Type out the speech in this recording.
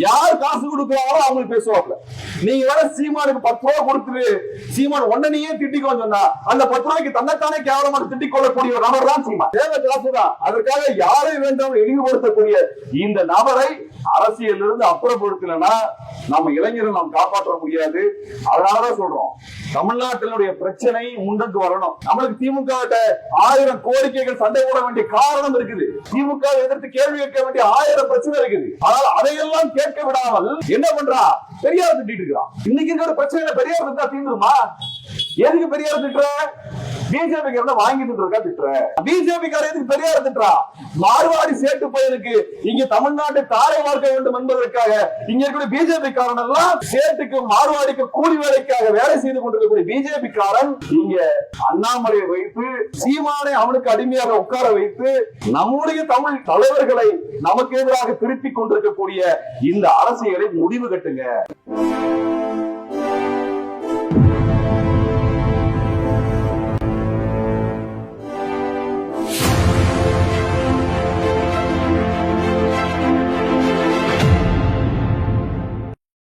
யார் காசு கொடுக்குறாங்களோ அவங்களுக்கு பேசுவாப்ல நீங்க வேற சீமானுக்கு பத்து ரூபா கொடுத்துரு சீமான் உடனேயே திட்டிக்கோன்னு சொன்னா அந்த பத்து ரூபாய்க்கு தன்னைத்தானே கேவலமாக திட்டிக் கொள்ளக்கூடிய ஒரு நபர் தான் சீமான். தேவை காசுதான் அதற்காக யாரை வேண்டாம் இழிவுபடுத்தக்கூடிய இந்த நபரை அரசியலிருந்து இருந்து நாம நம்ம இளைஞரை நாம் காப்பாற்ற முடியாது. அதனாலதான் சொல்றோம். தமிழ்நாட்டினுடைய பிரச்சனை முன்னுக்கு வரணும். நம்மளுக்கு திமுக ஆயிரம் கோரிக்கைகள் சண்டை போட வேண்டிய காரணம் இருக்குது. திமுக எதிர்த்து கேள்வி கேட்க வேண்டிய ஆயிரம் பிரச்சனை இருக்குது. ஆனால் அதையெல்லாம் கேட்க விடாமல் என்ன பண்றா? பெரியார் திட்டிட்டு இருக்கிறான். இன்னைக்கு இருக்கிற பிரச்சனையில பெரியார் திட்டா தீர்ந்துருமா எதுக்கு பெரியார் திட்டுற? பிஜேபி காரன வாங்கிட்டு இருக்கா திட்டுற? பிஜேபி கார எதுக்கு பெரியார் திட்டுறா? மார்வாடி சேட்டு பையனுக்கு இங்க தமிழ்நாட்டை தாரை வார்க்க வேண்டும் என்பதற்காக இங்க இருக்கக்கூடிய பிஜேபி காரன் எல்லாம் சேட்டுக்கு மார்வாடிக்கு கூலி வேலைக்காக வேலை செய்து கொண்டிருக்கக்கூடிய பிஜேபி காரன் இங்க அண்ணாமலையை வைத்து சீமானை அவனுக்கு அடிமையாக உட்கார வைத்து நம்முடைய தமிழ் தலைவர்களை நமக்கு எதிராக திருப்பிக் கொண்டிருக்கக்கூடிய இந்த அரசியலை முடிவு கட்டுங்க.